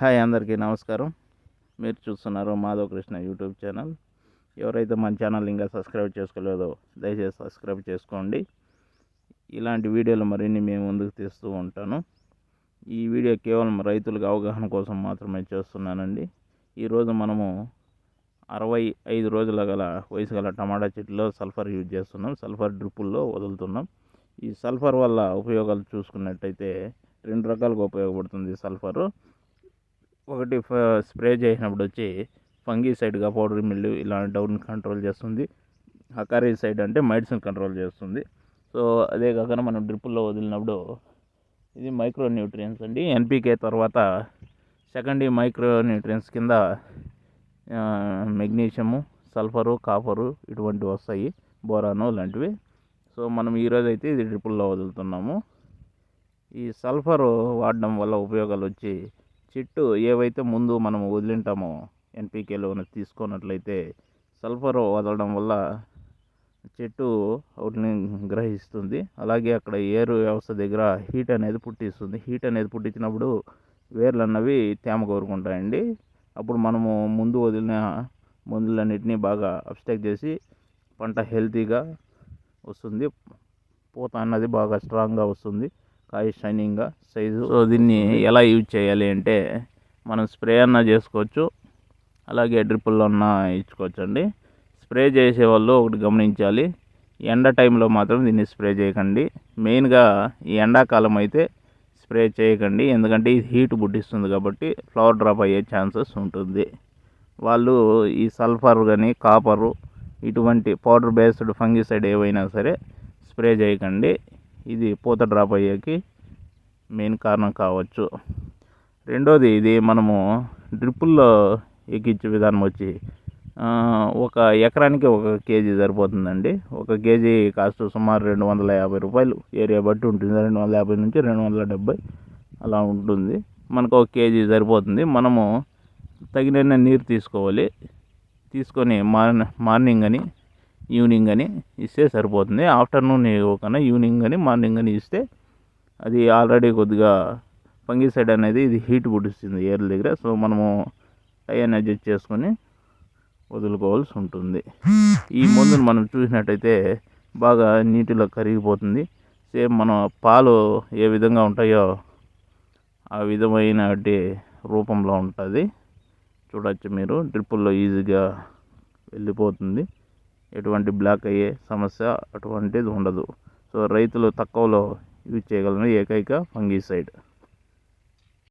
Hi అందరికీ నమస్కారం. మీరు చూస్తున్నారు మాధవ్ కృష్ణ యూట్యూబ్ ఛానల్. ఎవరైతే మన ఛానల్ ఇంకా సబ్స్క్రైబ్ చేసుకోలేదో దయచేసి సబ్స్క్రైబ్ చేసుకోండి. ఇలాంటి వీడియోలు మరిన్ని మేము ముందుకు తీస్తూ ఉంటాను. ఈ వీడియో కేవలం రైతులకు అవగాహన కోసం మాత్రమే చేస్తున్నానండి. ఈరోజు మనము అరవై ఐదు రోజుల గల వయసు గల టమాటా చెట్టులో సల్ఫర్ యూజ్ చేస్తున్నాం. సల్ఫర్ డ్రిప్పుల్లో వదులుతున్నాం. ఈ సల్ఫర్ వల్ల ఉపయోగాలు చూసుకున్నట్టయితే రెండు రకాలుగా ఉపయోగపడుతుంది సల్ఫరు. ఒకటి స్ప్రే చేసినప్పుడు వచ్చి ఫంగీ సైడ్గా పౌడర్ మిల్లు ఇలా డౌన్ కంట్రోల్ చేస్తుంది. హకారీ సైడ్ అంటే మైడ్స్ని కంట్రోల్ చేస్తుంది. సో అదే కాకుండా మనం డ్రిప్పుల్లో వదిలినప్పుడు ఇది మైక్రో న్యూట్రియన్స్ అండి. ఎన్పికే తర్వాత సెకండ్ మైక్రో న్యూట్రియన్స్ కింద మెగ్నీషియము సల్ఫరు కాపరు ఇటువంటివి వస్తాయి. బోరాను లాంటివి. సో మనం ఈరోజు అయితే ఇది డ్రిప్పుల్లో వదులుతున్నాము. ఈ సల్ఫర్ వాడడం వల్ల ఉపయోగాలు వచ్చి చెట్టు ఏవైతే ముందు మనం వదిలింటామో ఎన్పికేలో తీసుకున్నట్లయితే సల్ఫర్ వదలడం వల్ల చెట్టు వాటిని గ్రహిస్తుంది. అలాగే అక్కడ ఏరు వ్యవస్థ దగ్గర హీట్ అనేది పుట్టిస్తుంది. హీట్ అనేది పుట్టించినప్పుడు వేర్లు అన్నవి తేమ కోరుకుంటాయండి. అప్పుడు మనము ముందు వదిలిన మందులన్నిటినీ బాగా అబ్స్టాక్ చేసి పంట హెల్తీగా వస్తుంది. పూత అన్నది బాగా స్ట్రాంగ్గా వస్తుంది. కాయ షైనింగ్గా సైజు. సో దీన్ని ఎలా యూజ్ చేయాలి అంటే మనం స్ప్రే అన్న చేసుకోవచ్చు. అలాగే డ్రిప్పుల్లో అన్న ఇచ్చుకోవచ్చు అండి స్ప్రే చేసే వాళ్ళు ఒకటి గమనించాలి. ఎండ టైంలో మాత్రం దీన్ని స్ప్రే చేయకండి. మెయిన్గా ఈ ఎండాకాలం అయితే స్ప్రే చేయకండి. ఎందుకంటే ఇది హీట్ పుట్టిస్తుంది కాబట్టి ఫ్లవర్ డ్రాప్ అయ్యే ఛాన్సెస్ ఉంటుంది. వాళ్ళు ఈ సల్ఫర్ కానీ కాపరు ఇటువంటి పౌడర్ బేస్డ్ ఫంగిసైడ్ ఏవైనా సరే స్ప్రే చేయకండి. ఇది పూత డ్రాప్ అయ్యేకి మెయిన్ కారణం కావచ్చు. రెండోది ఇది మనము డ్రిప్పుల్లో ఎక్కించే విధానం వచ్చి ఒక ఎకరానికి ఒక కేజీ సరిపోతుందండి. ఒక కేజీ కాస్ట్ సుమారు రెండు వందల యాభై రూపాయలు ఏరియా బట్టి ఉంటుంది. రెండు వందల యాభై నుంచి రెండు వందల డెబ్బై అలా ఉంటుంది. మనకు ఒక కేజీ సరిపోతుంది. మనము తగిన నీరు తీసుకోవాలి. తీసుకొని మార్న మార్నింగ్ అని ఈవినింగ్ అని ఇస్తే సరిపోతుంది. ఆఫ్టర్నూన్ ఇవ్వకన్నా ఈవినింగ్ అని మార్నింగ్ అని ఇస్తే అది ఆల్రెడీ కొద్దిగా ఫంగిసైడ్ అనేది ఇది హీట్ పుట్టిస్తుంది ఏర్ల దగ్గర. సో మనము టైం అడ్జస్ట్ చేసుకొని వదులుకోవాల్సి ఉంటుంది. ఈ మందును మనం చూసినట్టయితే బాగా నీటిలో కరిగిపోతుంది. సేమ్ మన పాలు ఏ విధంగా ఉంటాయో ఆ విధమైన రూపంలో ఉంటుంది. చూడవచ్చు మీరు. డ్రిప్పుల్లో ఈజీగా వెళ్ళిపోతుంది. ఎటువంటి బ్లాక్ అయ్యే సమస్య అటువంటిది ఉండదు. సో రైతులు తక్కువలో యూజ్ చేయగలిగిన ఏకైక ఫంగిసైడ్.